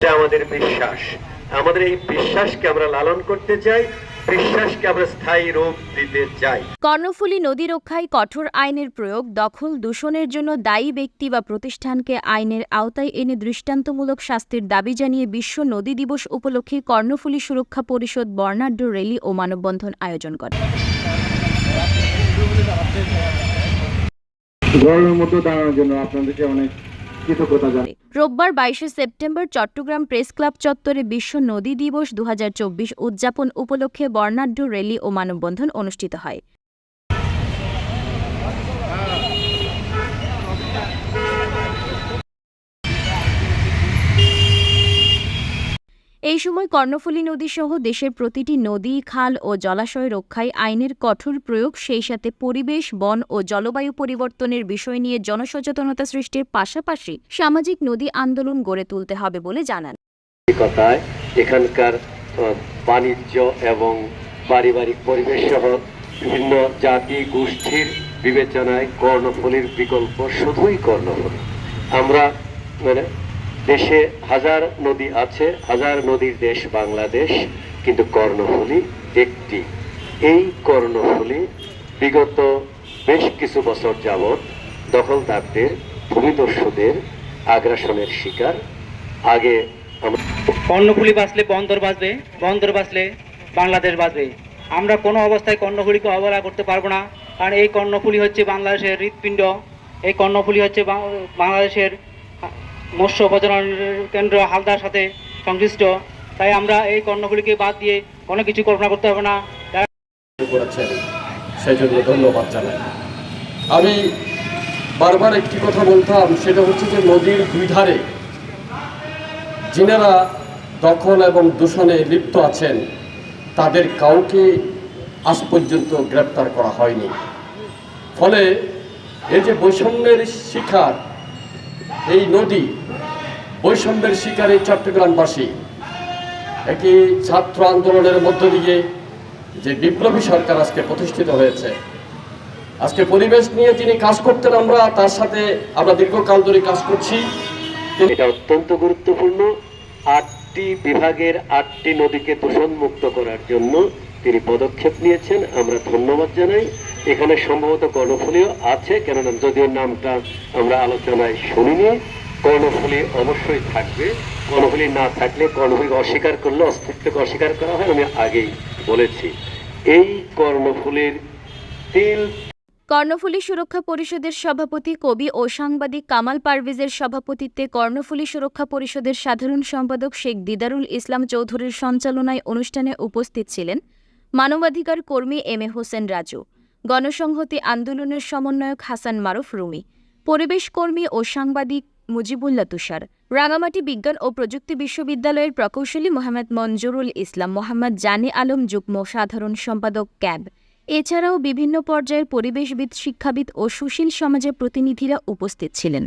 এটা আমাদের বিশ্বাস। আমাদের এই বিশ্বাসকে আমরা লালন করতে চাই বিশ্বাসকে আমরা স্থায়ী রূপ দিতে চাই। কর্ণফুলী নদী রক্ষায় কঠোর আইনের প্রয়োগ দখল দূষণের জন্য দায়ী ব্যক্তি বা প্রতিষ্ঠানকে আইনের আওতায় এনে দৃষ্টান্তমূলক শাস্তির দাবি জানিয়ে বিশ্ব নদী দিবস উপলক্ষে কর্ণফুলী সুরক্ষা পরিষদ বর্ণাঢ্য র্যালি ও মানববন্ধন আয়োজন করে। গরমের মধ্যে দাঁড়ানোর জন্য আপনাদেরকে অনেক কৃতজ্ঞতা জানাই। রোববার বাইশে সেপ্টেম্বর চট্টগ্রাম প্রেস ক্লাব চত্বরে বিশ্ব নদী দিবস দুহাজার চব্বিশ উদযাপন উপলক্ষে বর্ণাঢ্য র্যালি ও মানববন্ধন অনুষ্ঠিত হয়। এই সময় কর্ণফুলী নদী সহ দেশের প্রতিটি নদী, খাল ও জলাশয় রক্ষায় আইনের কঠোর প্রয়োগ, সেই সাথে পরিবেশ, বন ও জলবায়ু পরিবর্তনের বিষয় নিয়ে জনসচেতনতা সৃষ্টির পাশাপাশি সামাজিক নদী আন্দোলন গড়ে তুলতে হবে বলে জানান। এখানকার বাণিজ্য এবং পারিবারিক পরিবেশ সহ বিভিন্ন জাতি গোষ্ঠীর বিবেচনায় কর্ণফুলীর বিকল্প শুধুই কর্ণফুলী। আমরা মানে দেশে হাজার নদী আছে, হাজার নদীর দেশ বাংলাদেশ, কিন্তু কর্ণফুলী একটি। এই কর্ণফুলী বিগত বেশ কিছু বছর যাবৎ দখলদারদের, ভূমিদস্যুদের আগ্রাসনের শিকার। আগে কর্ণফুলি বাঁচলে বন্দর বাঁচবে, বন্দর বাঁচলে বাংলাদেশ বাঁচবে। আমরা কোনো অবস্থায় কর্ণফুলিকে অবহেলা করতে পারব না, কারণ এই কর্ণফুলি হচ্ছে বাংলাদেশের হৃৎপিণ্ড, এই কর্ণফুলি হচ্ছে বাংলাদেশের মৎস্য প্রজনন কেন্দ্র হালদার সাথে সংশ্লিষ্ট। তাই আমরা এই কর্ণগুলিকে বাদ দিয়ে কোনো কিছু কল্পনা করতে হবে না। সেই জন্য ধন্যবাদ জানাই। আমি বারবার একটি কথা বলতাম, সেটা হচ্ছে যে নদীর দুই ধারে যিনারা দখল এবং দূষণে লিপ্ত আছেন, তাদের কাউকে আজ পর্যন্ত গ্রেপ্তার করা হয়নি। ফলে এই যে বৈষম্যের শিকার এই নদী বৈষম্যের শিকার চট্টগ্রামবাসী একটি ছাত্র আন্দোলনের মধ্য দিয়ে যে বিপ্লবী সরকার আজকে প্রতিষ্ঠিত হয়েছে, আজকে পরিবেশ নিয়ে যিনি কাজ করতেন আমরা, তার সাথে আমরা দীর্ঘকাল ধরে কাজ করছি। এটা অত্যন্ত গুরুত্বপূর্ণ, আটটি বিভাগের আটটি নদীকে দূষণমুক্ত করার জন্য তিনি পদক্ষেপ নিয়েছেন। আমরা ধন্যবাদ জানাই। এখানে সম্ভবত কর্ণফুলীও আছে, কেননা যদিও নামটা আমরা আলোচনায় শুনিনি, কর্ণফুলী অবশ্যই থাকবে। কর্ণফুলী না থাকলে কর্ণফুলীকে অস্বীকার করলে অস্তিত্বকে অস্বীকার করা হয়, আমি আগেই বলেছি। এই কর্ণফুলীর তিল কর্ণফুলী সুরক্ষা পরিষদের সভাপতি কবি ও সাংবাদিক কামাল পারভেজের সভাপতিত্বে কর্ণফুলী সুরক্ষা পরিষদের সাধারণ সম্পাদক শেখ দিদারুল ইসলাম চৌধুরীর সঞ্চালনায় অনুষ্ঠানে উপস্থিত ছিলেন মানবাধিকার কর্মী এম এ হোসেন রাজু। গণসংহতি আন্দোলনের সমন্বয়ক হাসান মারুফ রুমি পরিবেশকর্মী ও সাংবাদিক মুজিবুল্লা তুষার, রাঙামাটি বিজ্ঞান ও প্রযুক্তি বিশ্ববিদ্যালয়ের প্রকৌশলী মোহাম্মদ মঞ্জুরুল ইসলাম, মোহাম্মদ জানে আলম যুগ্ম সাধারণ সম্পাদক ক্যাব। এছাড়াও বিভিন্ন পর্যায়ের পরিবেশবিদ, শিক্ষাবিদ ও সুশীল সমাজের প্রতিনিধিরা উপস্থিত ছিলেন।